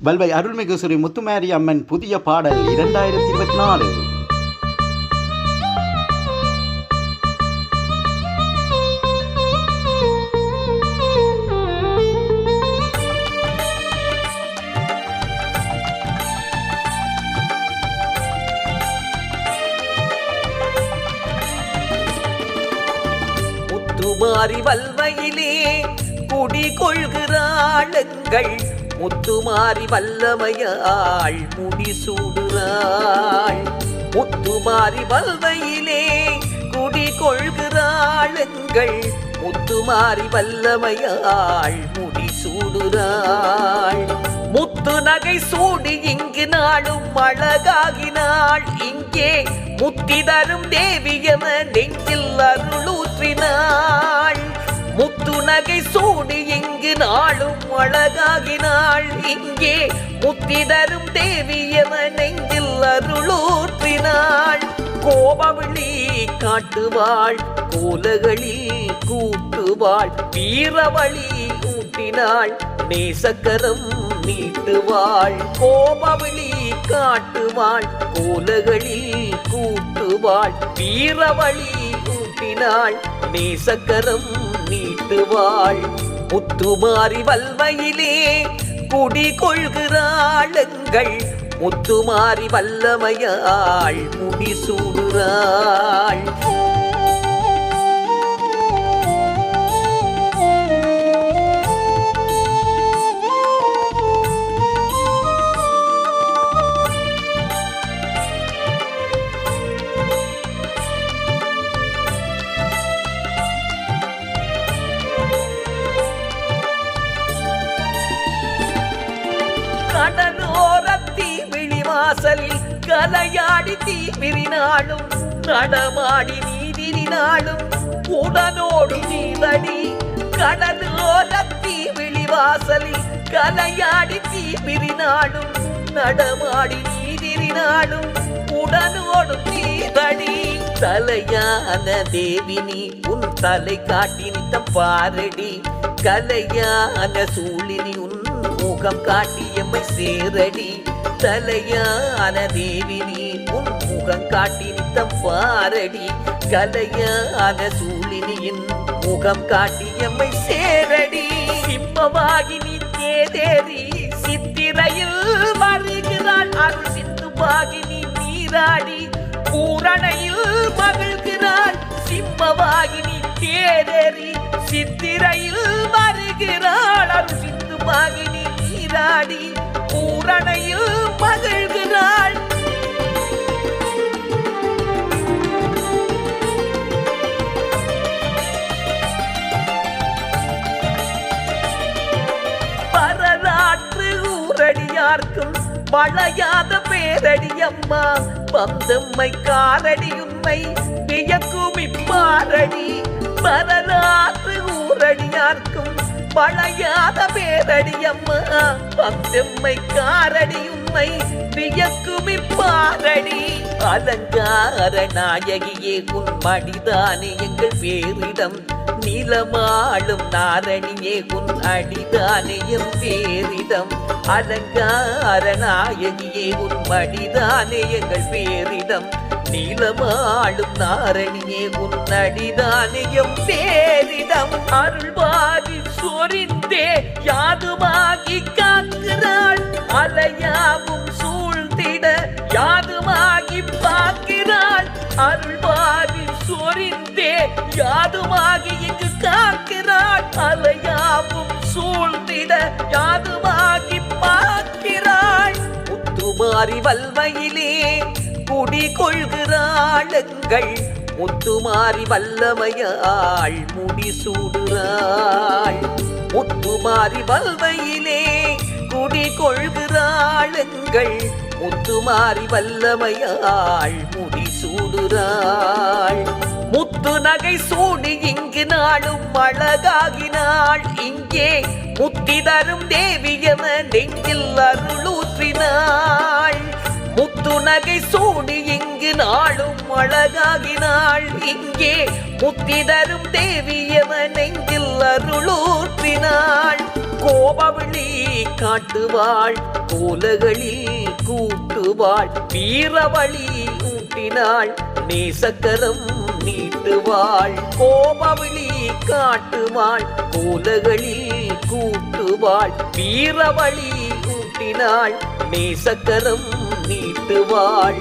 வல்வை அருள்மிகு ஸ்ரீ முத்துமாரி அம்மன் புதிய பாடல் இரண்டாயிரத்தி இருபத்தி நாலு முத்துமாரி வல்வையிலே குடி கொள்கிறாளுங்கள் முத்துமாரி வல்லமையாள் முடி சூடுறாள். முத்துமாரி வல்மையிலே குடி கொள்கிறாள் கொள்கிறாளுங்கள் முத்துமாரி வல்லமையாள் முடி சூடுறாள். முத்து நகை சூடி இங்கு நாளும் அழகாகினாள். இங்கே முத்தி தரும் தேவியம நெஞ்சில் அருளூற்றினாள் முத்து நகை சூடி இங்கு நாளும் அழகாகினாள். இங்கே முத்தி தரும் தேவியம நெஞ்சில் அருளூற்றினாள். கோபவிழி காட்டுவாள் கோலகளில் கூட்டுவாள் வீரவழி ஊட்டினாள் நேசக்கரம் நீட்டுவாள். கோபவிழி காட்டுவாள் கோலகளில் கூட்டுவாள் வீரவழி ஊட்டினாள் நேசக்கரம் நீட்டுவாள் முத்துமாரி வல்மையிலே குடி கொள்கிறாளுங்கள். முத்துமாரி வல்லமையாள் முடி சூடுறாள். கடலோரத்தி விழிவாசலில் கலையாடி தீவிரினாலும் நடமாடி நீதிரினாலும் உடனோடு நீதடி கடலோரத்தி விழிவாசலில் கலையாடி தீவிரினாலும் நடமாடி நீதிரினாலும் உடனோடு நீதடி தலையான தேவினி உன் தலை காட்டி நித்தம் பாரடி. கலையான சூழினி உன் முகம் காட்டியம்மை சேரடி தலையான தேவி நீ. உன் முகம் காட்டி நித்தம் பாரடி கலையான சூழினியின் முகம் காட்டியம்மை சேரடி. சிம்மமாகி நீ தேதேறி சித்திரையில் வருகிறாள் அருள் சிந்து நீ நீராடி பூரணையில் மகிழ்கிறாள். சிம்மவாகினி தேரேறி சித்திரையில் வருகிறாள் அருள் சிந்து பாகினி நீராடி பூரணையில் மகிழ்கிறாள். வரலாற்று ஊரடியார்க்கும் வளையாத பேரடியம்மா பந்தம்மை காரடி உண்மை வியக்கும் இப்பாரடி. வரலாற்று ஊரடியார்க்கும் வளையாத பேரடி அம்மா பந்தம்மை காரடி உண்மை வியக்குமி பாரடி. அலங்கார நாயகியே உன் மடிதானே எங்கள் பேரிடம். நிலமாளும் நாரணியே உன் அடிதானேயம் பேரிடம். அலங்கார நாயகியே உன் மடிதானே எங்கள் பேரிடம். நீலமாளும் தாரணியே உன்னடிதானியம் பேரிடம் அருள்வாகி சொரிந்தே. யாதுமாகி காக்கிறாள் அலையாவும் சூழ்ந்திட. யாதுமாகி பார்க்கிறாள் அருள்வாகி சொரிந்தே. யாதுமாகி இங்கு காக்கிறாள் அலையாவும் சூழ்ந்திட. யாதுமாகி பார்க்கிறாள் முத்துமாரி வல்மையிலே கொள்கிறாளுங்கள். முத்துமாரி வல்லமையாள் முடி சூடுறாள். முத்துமாரி வல்மையிலே குடி கொள்கிறாளுங்கள். முத்துமாரி வல்லமையாள் முடி சூடுறாள். முத்து நகை சூடி இங்கு நாளும் அழகாகினாள். இங்கே முத்தி தரும் தேவியம நெஞ்சில் அருளூற்றினாள் முத்து நகை சூடி இங்கு நாளும் அழகாகினாள். இங்கே முத்தி தரும் தேவியவன் நெஞ்சில் அருளூற்றினாள் கோபவிழி காட்டுவாள் கோலகளில் கூட்டுவாள் வீரவழி ஊட்டினாள் நேசக்கரம் நீட்டுவாள். கோபவிழி காட்டுவாள் கோலகளில் கூட்டுவாள் வீரவழி ஊட்டினாள் நேசக்கரம் நீட்டுவாள்